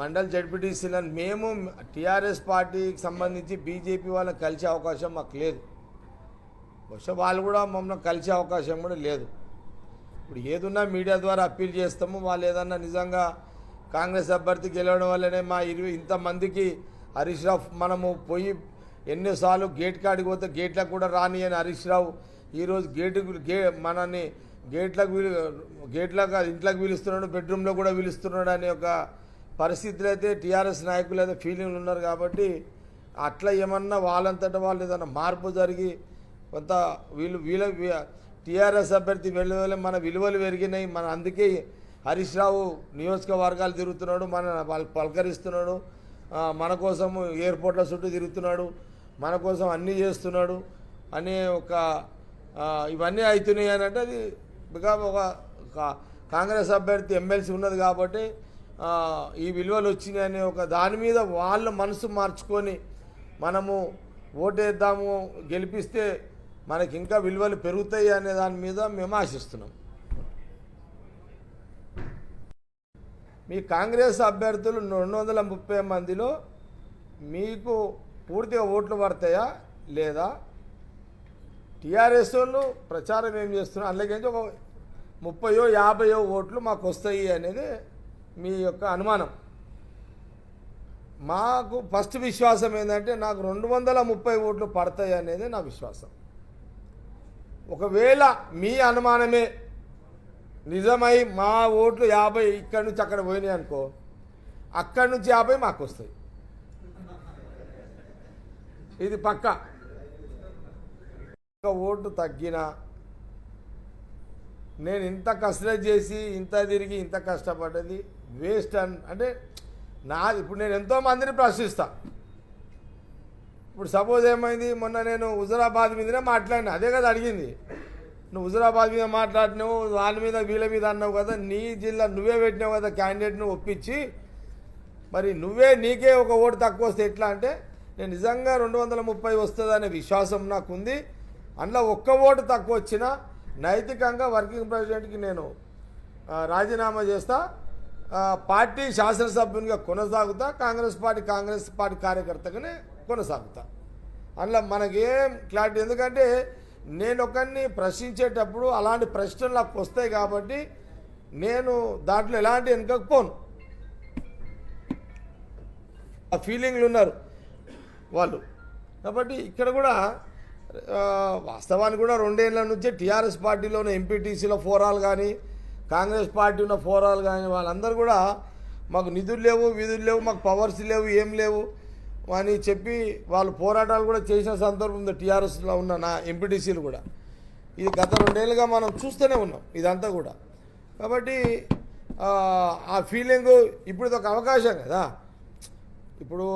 మండల్ జడ్పీటీసీలను మేము టీఆర్ఎస్ పార్టీకి సంబంధించి బీజేపీ వాళ్ళని కలిసే అవకాశం మాకు లేదు. బహుశా వాళ్ళు కూడా మమ్మల్ని కలిసే అవకాశం కూడా లేదు. ఇప్పుడు ఏదున్నా మీడియా ద్వారా అప్పీల్ చేస్తాము. వాళ్ళు ఏదన్నా నిజంగా కాంగ్రెస్ అభ్యర్థి గెలవడం వల్లనే మా ఇరవై ఇంతమందికి హరీష్ రావు మనము పోయి ఎన్నోసార్లు గేట్ కాడికి పోతే గేట్లకు కూడా రాని అని హరీష్ రావు ఈరోజు గేటు గే మనని గేట్లకు పిలు గేట్లకు కాదు, ఇంట్లోకి పిలుస్తున్నాడు బెడ్రూమ్లో కూడా పిలుస్తున్నాడు అనే ఒక పరిస్థితులు అయితే టీఆర్ఎస్ నాయకులు అయితే ఫీలింగ్లు ఉన్నారు కాబట్టి అట్లా ఏమన్నా వాళ్ళంతట వాళ్ళు ఏదన్నా మార్పు జరిగి కొంత వీళ్ళు వీళ్ళ టీఆర్ఎస్ అభ్యర్థి వెళ్ళి మన విలువలు పెరిగినాయి. మన అందుకే హరీష్ రావు నియోజకవర్గాలు తిరుగుతున్నాడు మన వాళ్ళు పలకరిస్తున్నాడు మన కోసం ఎయిర్పోర్ట్ల చుట్టూ తిరుగుతున్నాడు మన కోసం అన్నీ చేస్తున్నాడు అనే ఒక ఇవన్నీ అవుతున్నాయి అని అంటే అది బికాజ్ ఒక కాంగ్రెస్ అభ్యర్థి ఎమ్మెల్సీ ఉన్నది కాబట్టి ఈ విలువలు వచ్చినాయి ఒక దాని మీద వాళ్ళ మనసు మార్చుకొని మనము ఓటేద్దాము గెలిపిస్తే మనకి ఇంకా విలువలు పెరుగుతాయి అనే దాని మీద మేము ఆశిస్తున్నాం. మీ కాంగ్రెస్ అభ్యర్థులు రెండు వందల ముప్పై మందిలో మీకు పూర్తిగా ఓట్లు పడతాయా లేదా? టీఆర్ఎస్ వాళ్ళు ప్రచారం ఏం చేస్తున్నారు? అందులోకి ఒక ముప్పయో యాభయో ఓట్లు మాకు వస్తాయి అనేది మీ యొక్క అనుమానం. మాకు ఫస్ట్ విశ్వాసం ఏంటంటే నాకు రెండు వందల ముప్పై ఓట్లు పడతాయి అనేది నా విశ్వాసం. ఒకవేళ మీ అనుమానమే నిజమై మా ఓట్లు యాభై ఇక్కడి నుంచి అక్కడ పోయినాయి అనుకో అక్కడి నుంచి యాభై మాకు వస్తాయి. ఇది పక్క. ఓటు తగ్గినా నేను ఇంత కసరత్ చేసి ఇంత తిరిగి ఇంత కష్టపడ్డది వేస్ట్ అన్ అంటే నా ఇప్పుడు నేను ఎంతో మందిని ప్రశ్నిస్తా. ఇప్పుడు సపోజ్ ఏమైంది మొన్న నేను హుజరాబాద్ మీదనే మాట్లాడినా అదే కదా అడిగింది. నువ్వు హుజరాబాద్ మీద మాట్లాడినావు వాళ్ళ మీద వీళ్ళ మీద అన్నావు కదా నీ జిల్లా నువ్వే పెట్టినావు కదా క్యాండిడేట్ను ఒప్పించి మరి నువ్వే నీకే ఒక ఓటు తక్కువ వస్తే ఎట్లా? అంటే నేను నిజంగా రెండు వందల ముప్పై వస్తుందనే విశ్వాసం నాకుంది. అందులో ఒక్క ఓటు తక్కువ వచ్చినా నైతికంగా వర్కింగ్ ప్రెసిడెంట్కి నేను రాజీనామా చేస్తా. పార్టీ శాసనసభ్యునిగా కొనసాగుతా. కాంగ్రెస్ పార్టీ కాంగ్రెస్ పార్టీ కార్యకర్తగానే కొనసాగుతా. అందులో మనకేం క్లారిటీ ఎందుకంటే నేను ఒకరిని ప్రశ్నించేటప్పుడు అలాంటి ప్రశ్నలు నాకు వస్తాయి కాబట్టి నేను దాంట్లో ఎలాంటి వెనుకపోను ఆ ఫీలింగ్లు ఉన్నారు వాళ్ళు. కాబట్టి ఇక్కడ కూడా వాస్తవానికి కూడా రెండేళ్ళ నుంచే టీఆర్ఎస్ పార్టీలో ఉన్న ఎంపీటీసీలో ఫోరాలు కానీ కాంగ్రెస్ పార్టీ ఉన్న ఫోరాలు కానీ వాళ్ళందరూ కూడా మాకు నిధులు లేవు విధులు లేవు మాకు పవర్స్ లేవు ఏం లేవు అని చెప్పి వాళ్ళు పోరాటాలు కూడా చేసిన సందర్భం ఉంది టీఆర్ఎస్లో ఉన్న నా ఎంపీటీసీలు కూడా. ఇది గత రెండేళ్ళుగా మనం చూస్తూనే ఉన్నాం ఇదంతా కూడా. కాబట్టి ఆ, ఫీలింగ్ ఇప్పుడు ఇది ఒక అవకాశం కదా. ఇప్పుడు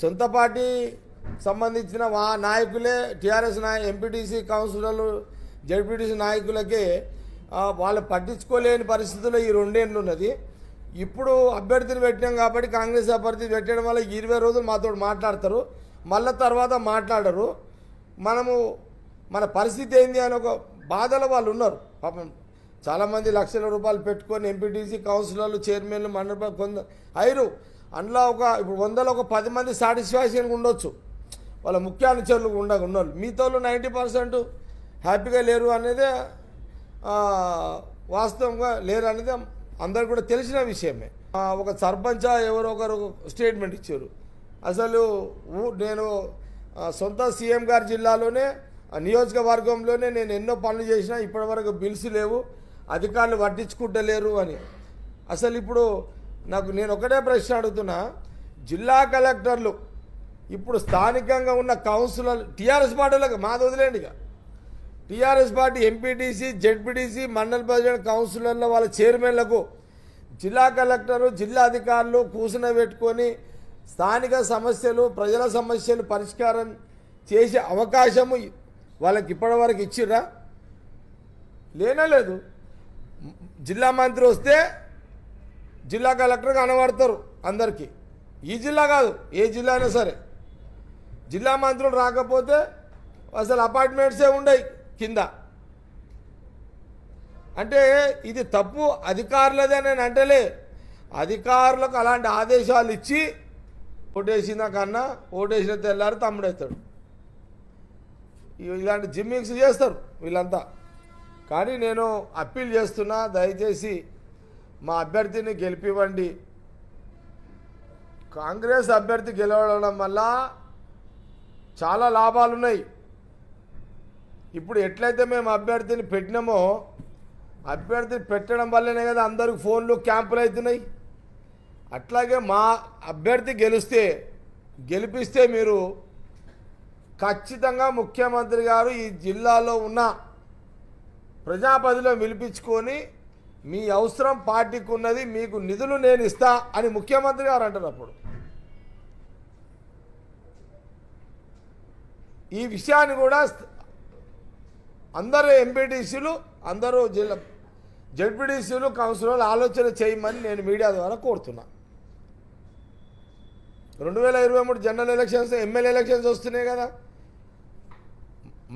సొంత పార్టీ సంబంధించిన మా నాయకులే టీఆర్ఎస్ నాయ ఎంపీటీసీ కౌన్సిలర్లు జడ్పీటీసీ నాయకులకే వాళ్ళు పట్టించుకోలేని పరిస్థితుల్లో ఈ రెండేళ్ళు ఉన్నది. ఇప్పుడు అభ్యర్థిని పెట్టినాం కాబట్టి కాంగ్రెస్ అభ్యర్థి పెట్టడం వల్ల ఇరవై రోజులు మాతో మాట్లాడతారు. మళ్ళీ తర్వాత మాట్లాడరు. మనము మన పరిస్థితి ఏంది అని ఒక బాధలో వాళ్ళు ఉన్నారు. పాపం చాలామంది లక్షల రూపాయలు పెట్టుకొని ఎంపీటీసీ కౌన్సిలర్లు చైర్మన్లు మండల కొంత అయిరు. అందులో ఒక ఇప్పుడు వందలో ఒక పది మంది సాటిస్ఫాక్షన్గా ఉండొచ్చు. వాళ్ళ ముఖ్య అనుచరులు ఉండ ఉన్నోళ్ళు. మీతోళ్ళు నైంటీ పర్సెంట్ హ్యాపీగా లేరు అనేదే వాస్తవంగా లేరు అనేది అందరు కూడా తెలిసిన విషయమే. ఒక సర్పంచ్ ఎవరో ఒకరు స్టేట్మెంట్ ఇచ్చారు. అసలు ఊ- నేను సొంత సీఎం గారి జిల్లాలోనే నియోజకవర్గంలోనే నేను ఎన్నో పనులు చేసినా ఇప్పటివరకు బిల్స్ లేవు అధికారులు పట్టించుకుంటలేరు అని. అసలు ఇప్పుడు నాకు నేను ఒకటే ప్రశ్న అడుగుతున్నా జిల్లా కలెక్టర్లు ఇప్పుడు స్థానికంగా ఉన్న కౌన్సిలర్ టీఆర్ఎస్ పార్టీలకు మాది వదిలేండి ఇక. టీఆర్ఎస్ పార్టీ ఎంపీటీసీ జెడ్పీటీసీ మండల ప్రెసిడెంట్ కౌన్సిలర్ల వాళ్ళ చైర్మన్లకు జిల్లా కలెక్టరు జిల్లా అధికారులు కూసిన పెట్టుకొని స్థానిక సమస్యలు ప్రజల సమస్యలు పరిష్కారం చేసే అవకాశము వాళ్ళకి ఇప్పటివరకు ఇచ్చిర్రా? లేనే లేదు. జిల్లా మంత్రి వస్తే జిల్లా కలెక్టర్ కనబడతారు అందరికీ. ఈ జిల్లా కాదు ఏ జిల్లా అయినా సరే. జిల్లా మంత్రులు రాకపోతే అసలు అపార్ట్మెంట్సే ఉండయి కింద. అంటే ఇది తప్పు అధికారులదే నేను అంటలే. అధికారులకు అలాంటి ఆదేశాలు ఇచ్చి ఓటేసిన కన్నా ఓటేసిన తెల్లారు తమ్ముడవుతాడు ఇలాంటి జిమ్మింగ్స్ చేస్తారు వీళ్ళంతా. కానీ నేను అప్పీల్ చేస్తున్నా దయచేసి మా అభ్యర్థిని గెలిపివ్వండి. కాంగ్రెస్ అభ్యర్థి గెలవడం వల్ల చాలా లాభాలు ఉన్నాయి ఇప్పుడు ఎట్లయితే మేము అభ్యర్థిని పెట్టినామో అభ్యర్థిని పెట్టడం వల్లనే కదా అందరికి ఫోన్లు క్యాంపులు అవుతున్నాయి. అట్లాగే మా అభ్యర్థి గెలిస్తే గెలిపిస్తే మీరు ఖచ్చితంగా ముఖ్యమంత్రి గారు ఈ జిల్లాలో ఉన్న ప్రజాపతిలో పిలిపించుకొని మీ అవసరం పార్టీకి ఉన్నది మీకు నిధులు నేను ఇస్తా అని ముఖ్యమంత్రి గారు అంటారు ఈ విషయాన్ని కూడా అందరూ ఎంపీటీసీలు అందరూ జిల్లా జడ్పీటీసీలు కౌన్సిలర్లు ఆలోచన చేయమని నేను మీడియా ద్వారా కోరుతున్నా. రెండు వేల ఇరవై మూడు జనరల్ ఎలక్షన్స్ ఎమ్మెల్యే ఎలక్షన్స్ వస్తున్నాయి కదా.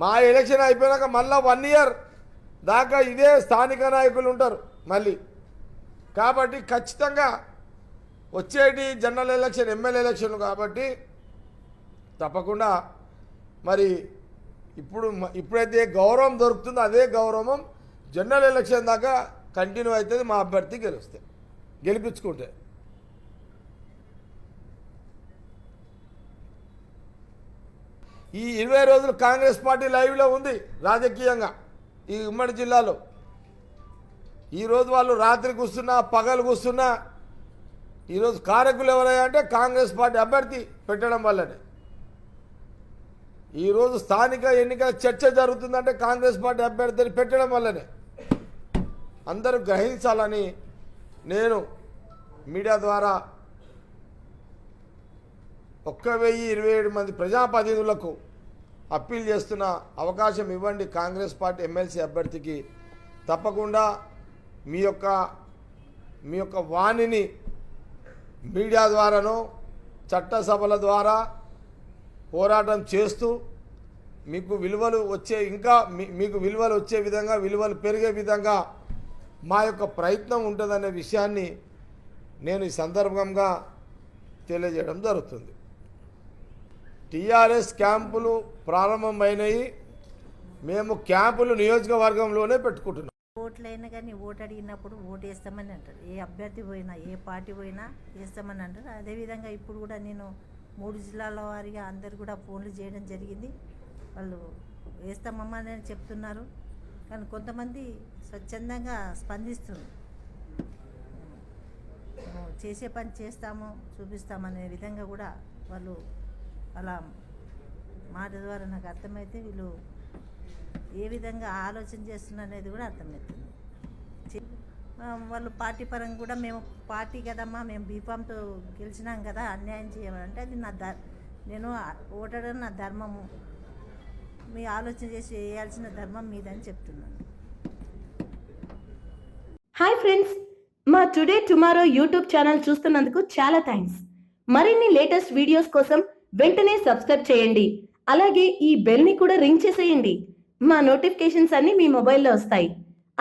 మా ఎలక్షన్ అయిపోయాక మళ్ళీ వన్ ఇయర్ దాకా ఇదే స్థానిక నాయకులు ఉంటారు మళ్ళీ. కాబట్టి ఖచ్చితంగా వచ్చేటి జనరల్ ఎలక్షన్ ఎమ్మెల్యే ఎలక్షన్ కాబట్టి తప్పకుండా మరి ఇప్పుడు ఇప్పుడైతే గౌరవం దొరుకుతుందో అదే గౌరవం జనరల్ ఎలక్షన్ దాకా కంటిన్యూ అవుతుంది మా అభ్యర్థి గెలుస్తే గెలిపించుకుంటే. ఈ ఇరవై రోజులు కాంగ్రెస్ పార్టీ లైవ్లో ఉంది రాజకీయంగా ఈ ఉమ్మడి జిల్లాలో. ఈరోజు వాళ్ళు రాత్రి కూస్తున్నా పగలు కూస్తున్నా ఈరోజు కారకులు ఎవరయ్యా అంటే కాంగ్రెస్ పార్టీ అభ్యర్థి పెట్టడం వల్లనే. ఈరోజు స్థానిక ఎన్నికల చర్చ జరుగుతుందంటే కాంగ్రెస్ పార్టీ అభ్యర్థిని పెట్టడం వల్లనే. అందరూ గ్రహించాలని నేను మీడియా ద్వారా ఒక్క వెయ్యి ఇరవై ఏడు మంది ప్రజాప్రతినిధులకు అప్పీల్ చేస్తున్న అవకాశం ఇవ్వండి కాంగ్రెస్ పార్టీ ఎమ్మెల్సీ అభ్యర్థికి. తప్పకుండా మీ యొక్క మీ యొక్క వాణిని మీడియా ద్వారానో చట్టసభల ద్వారా పోరాటం చేస్తూ మీకు విలువలు వచ్చే ఇంకా మీ- మీకు విలువలు వచ్చే విధంగా విలువలు పెరిగే విధంగా మా యొక్క ప్రయత్నం ఉంటుందనే విషయాన్ని నేను ఈ సందర్భంగా తెలియజేయడం జరుగుతుంది. టీఆర్ఎస్ క్యాంపులు ప్రారంభమైనవి మేము క్యాంపులు నియోజకవర్గంలోనే పెట్టుకుంటున్నాం. ఓట్లైనా కానీ ఓటు అడిగినప్పుడు ఓటు వేస్తామని అంటారు. ఏ అభ్యర్థి పోయినా ఏ పార్టీ పోయినా వేస్తామని అంటారు. అదేవిధంగా ఇప్పుడు కూడా నేను మూడు జిల్లాల వారిగా అందరు కూడా ఫోన్లు చేయడం జరిగింది. వాళ్ళు వేస్తామమ్మా అని చెప్తున్నారు. కానీ కొంతమంది స్వచ్ఛందంగా స్పందిస్తున్నారు. చేసే పని చేస్తాము చూపిస్తామనే విధంగా కూడా వాళ్ళు అలా మాట ద్వారా నాకు అర్థమైతే వీళ్ళు ఏ విధంగా ఆలోచన చేస్తున్నారు అనేది కూడా అర్థమవుతుంది. వాళ్ళు పార్టీ పరంగా కూడా మేము పార్టీ కదమ్మా మేము బీఫామ్తో గెలిచినాం కదా అన్యాయం చేయమంటే అది నా ధర్ నేను ఓటడం నా ధర్మము. మీ ఆలోచన చేసి వేయాల్సిన ధర్మం మీదని చెప్తున్నాను. హాయ్ ఫ్రెండ్స్ మా టుడే టుమారో యూట్యూబ్ ఛానల్ చూస్తున్నందుకు చాలా థ్యాంక్స్. మరిన్ని లేటెస్ట్ వీడియోస్ కోసం వెంటనే సబ్స్క్రైబ్ చేయండి. అలాగే ఈ బెల్ని కూడా రింగ్ చేసేయండి. మా నోటిఫికేషన్స్ అన్నీ మీ మొబైల్లో వస్తాయి.